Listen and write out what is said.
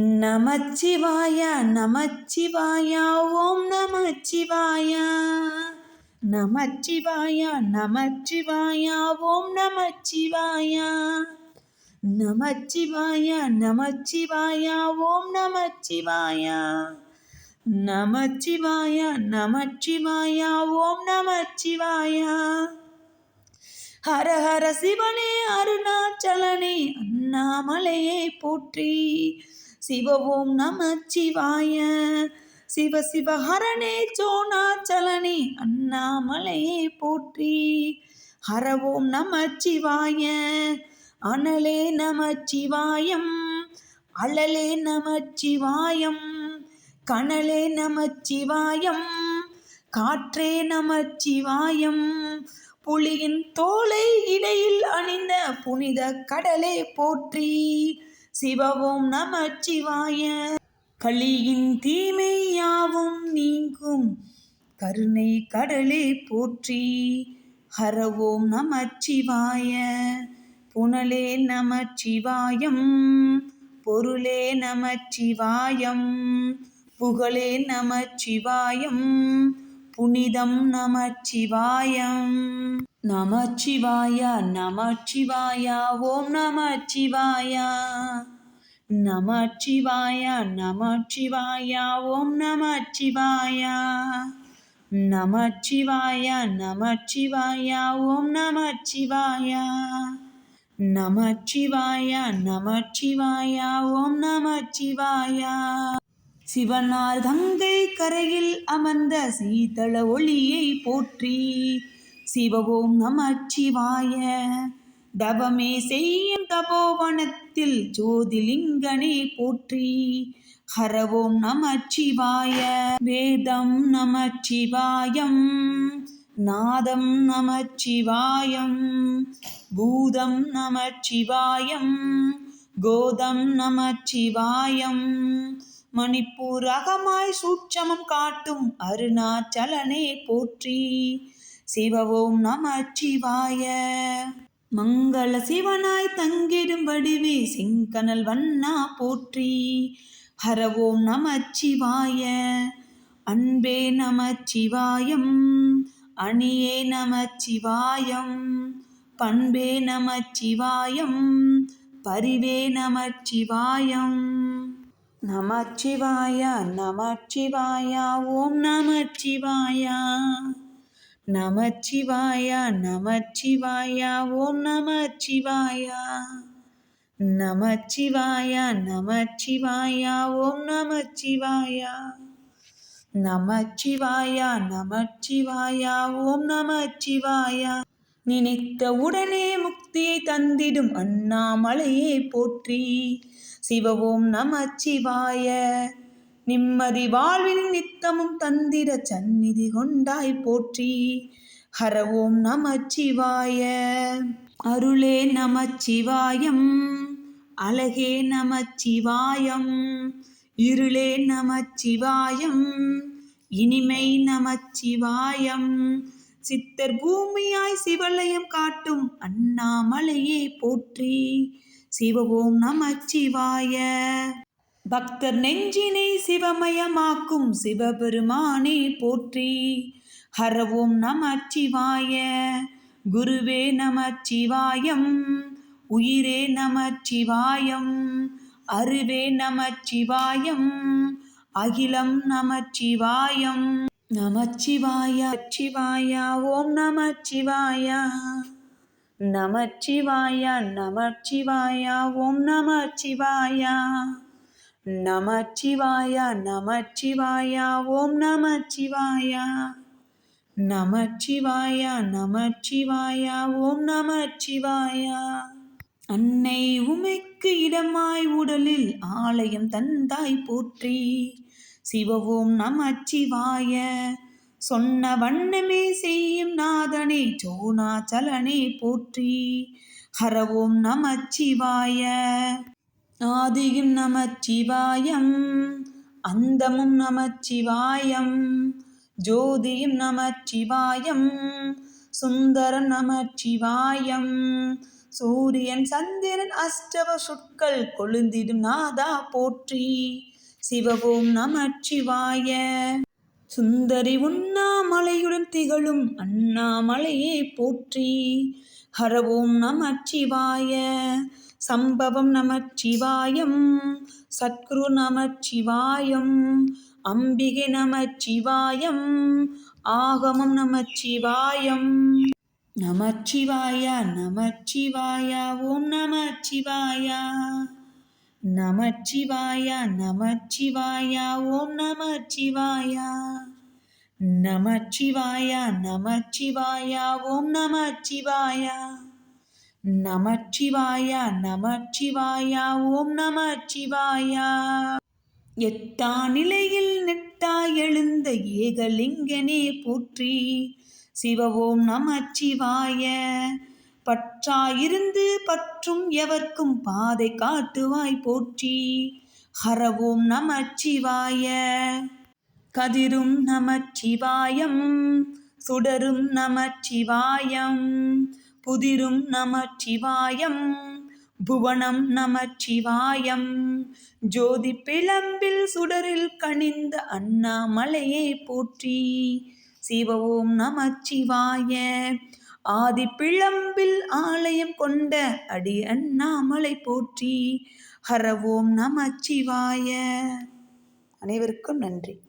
நமச்சிவாயா நமச்சிவாயா ஓம் நமச்சிவாயா. நமச்சிவாயா நமச்சிவாயா ஓம் நமச்சிவாயா. நமச்சிவாயா நமச்சிவாயா ஓம் நமச்சிவாயா. நமச்சிவாயா நமச்சிவாயா ஓம் நமச்சிவாயா. ஹர ஹர சிவனே அருணாச்சலனே அண்ணாமலையே போற்றி சிவவோம் நமச்சிவாய. சிவ சிவ ஹரணே சோனாச்சலனே அண்ணாமலையே போற்றி. ஹரவோம் நமச்சிவாய. அனலே நமச்சிவாயம். அழலே நமச்சிவாயம். கனலே நமச்சிவாயம். காற்றே நமச்சிவாயம். புலியின் தோலை இடையில் அணிந்த புனித கடலே போற்றி. சிவவும் நமச்சிவாய. கலியின் தீமை யாவும் நீங்கும். கருணை கடலே போற்றி. ஹரவோம் நமச்சிவாய. புனலே நமச்சிவாயம். பொருளே நமச்சிவாயம். புகழே நமச்சிவாயம். புனிதம் நமச்சிவாயம். நமச்சிவாயா நமச்சிவாயா ஓம் நமச்சிவாயா. நமச்சிவாயா நமச்சிவாயா ஓம் நமச்சிவாயா. நமச்சிவாயா நமச்சிவாயா ஓம் நமச்சிவாயா. நமச்சிவாயா நமச்சிவாயா ஓம் நமச்சிவாயா. சிவனார் கங்கை கரையில் அமர்ந்த சீதள ஒளியை போற்றி சிவவோம் நம் அச்சிவாய தவமே செய்யும் தபோவனத்தில் ஜோதிலிங்கனே போற்றி. ஹரவோம் நமச்சிவாய. வேதம் நமச்சிவாயம். நாதம் நமச்சிவாயம். பூதம் நமச்சிவாயம். கோதம் நமச்சிவாயம். மணிப்பூர் அகமாய் சூட்சமம் காட்டும் அருணாச்சலனே போற்றி. சிவவோம் சிவாய. மங்கள சிவனாய் தங்கிடும் வடிவே செங்கனல் வண்ணா போற்றி. ஹரவோம் சிவாய. அன்பே நம சிவாயம் அணியே நம சிவாயம் பண்பே நம சிவாயம் பரிவே நம சிவாயம். நம சிவாயா நம சிவாயா ஓம் நம சிவாயா. நமச்சிவாயா நமச்சிவாயா ஓம் நமச்சிவாயா. நமச்சிவாயா நமச்சிவாயா ஓம் நமச்சிவாயா. நமச்சிவாயா நமச்சிவாயா ஓம் நமச்சிவாயா. நினைத்த உடனே முக்தியை தந்திடும் அண்ணாமலையே போற்றி. சிவ ஓம் நமச்சிவாய. நிம்மதி வாழ்வின் நித்தமும் தந்திர சந்நிதி கொண்டாய் போற்றி. ஹரவோம் நமச்சிவாய. அருளே நமச்சிவாயம். அழகே நமச்சிவாயம். இருளே நமச்சிவாயம். இனிமை நமச்சிவாயம். சித்தர் பூமியாய் சிவலயம் காட்டும் அண்ணாமலையே போற்றி. சிவ ஓம் நமச்சிவாய. பக்தர் நெஞ்சினை சிவமயமாக்கும் சிவபெருமானே போற்றி. ஹரவோம் நமச்சிவாய. குருவே நமச்சிவாயம். உயிரே நமச்சிவாயம். அருவே நமச்சிவாயம். அகிலம் நமச்சிவாயம். நமச்சிவாய சிவாய ஓம் நமச்சிவாய. நமச்சிவாயா நமச்சிவாயா. ஓம் நமச்சிவாயா. நமச்சிவாயா நமச்சிவாயா ஓம் நமச்சிவாயா. நமச்சிவாயா நமச்சிவாயா ஓம் நமச்சிவாயா. அன்னை உமைக்கு இடமாய் உடலில் ஆலயம் தந்தாய் போற்றி. சிவவோம் நமச்சிவாய சொன்ன வண்ணமே செய்யும் நாதனே சோனாச்சலனே போற்றி. ஹரவோம் நமச்சிவாய. ஆதியும் நமச்சிவாயம் அந்தமும் நமச்சிவாயம் ஜோதியும் நமச்சிவாயம் சுந்தரம் நமச்சிவாயம் சூரியன் சந்திரன் அஷ்டவ சொற்கள் கொழுந்திடும் நாதா போற்றி சிவவோம் நமச்சிவாய. சுந்தரி உண்ணாமலையுடன் திகழும் அண்ணாமலையே போற்றி ஹரவோம் நமச்சிவாய. சம்பவம் நமச்சிவாயம். சத்குரு நமச்சிவாயம். அம்பிகை நமச்சிவாயம். ஆகமம் நமச்சிவாயம். நமச்சிவாயா நமச்சிவாயா ஓம் நமச்சிவாயா. நமச்சிவாயா நமச்சிவாயா ஓம் நமச்சிவாயா. நமச்சிவாயா நமச்சிவாயா ஓம் நமச்சிவாயா. நமச்சிவாயா நமச்சிவாயா ஓம் நமச்சிவாயா. எட்டா நிலையில் நெட்டா எழுந்த ஏகலிங்கனே போற்றி சிவ ஓம் நமச்சிவாய. பற்றாயிருந்து பற்றும் எவர்க்கும் பாதை காட்டுவாய் போற்றி ஹரவோம் நமச்சிவாய. கதிரும் நமச்சிவாயம் சுடரும் நமச்சிவாயம். புதிரும் நமச்சிவாயம் புவனம் நமச்சிவாயம். ஜோதி பிளம்பில் சுடரில் கனிந்த அண்ணாமலையை போற்றி. சிவவோம் நமச்சிவாய. ஆதி பிளம்பில் ஆலயம் கொண்ட அடி அண்ணாமலை போற்றி. ஹரவோம் நமச்சிவாய. அனைவருக்கும் நன்றி.